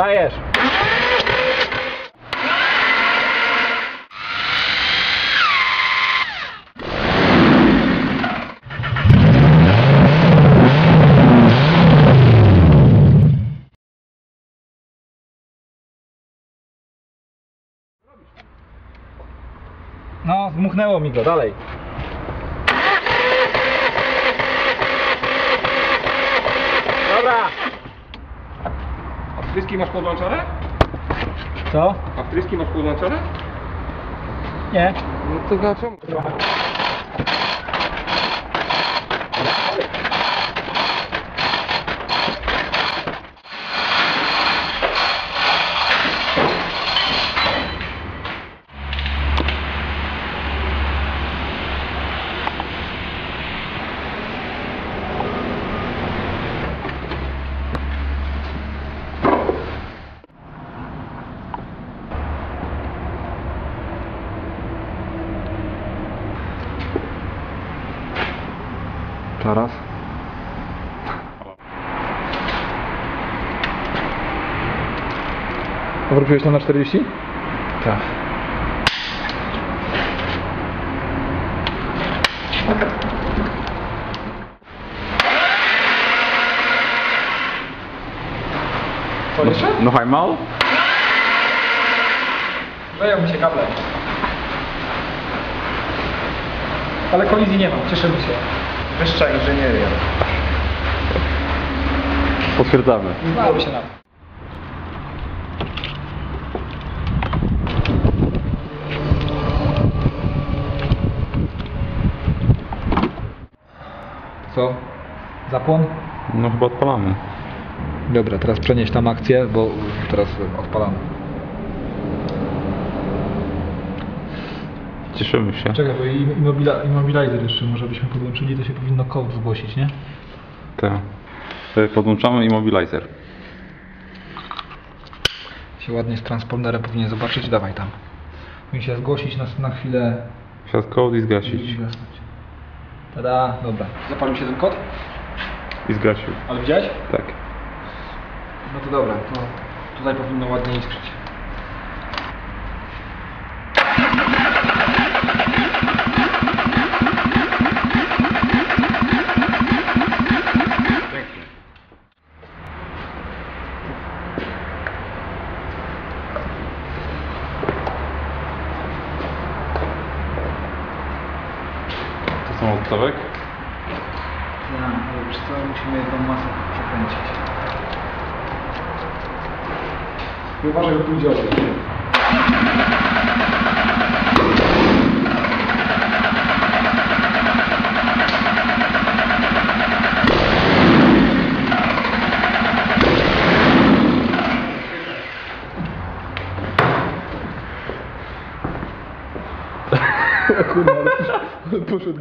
Dajesz. No, zmuchnęło mi go, dalej. Dobra. Wtryski masz podłączone? Co? A wtryski masz podłączone? Nie. No to dlaczego? Teraz? Wróciłeś to na 40? Tak. Jeszcze? Noch einmal? Zajął mi się kable. Ale kolizji nie mam, cieszymy się. Wyższa inżynieria. Potwierdzamy. Zdałoby się nam. Co? Zapłon? No chyba odpalamy. Dobra, teraz przenieść tam akcję, bo teraz odpalamy. Cieszymy się. Czekaj, bo immobila, immobilizer jeszcze może byśmy podłączyli, to się powinno code zgłosić, nie? Tak. E, Podłączamy immobilizer. Się ładnie z transponderem powinien zobaczyć, dawaj tam. Powinien się zgłosić na, na chwilę Świat code i zgasić. Tada, dobra. Zapalił się ten kod? I zgasił. Ale widziałeś? Tak. No to dobra, to tutaj powinno ładnie iskrzyć. Są odstawek? Ja, ale wiesz co, musimy jedną masę przekręcić. I uważaj, że tu idzie Аккуратно. Потому что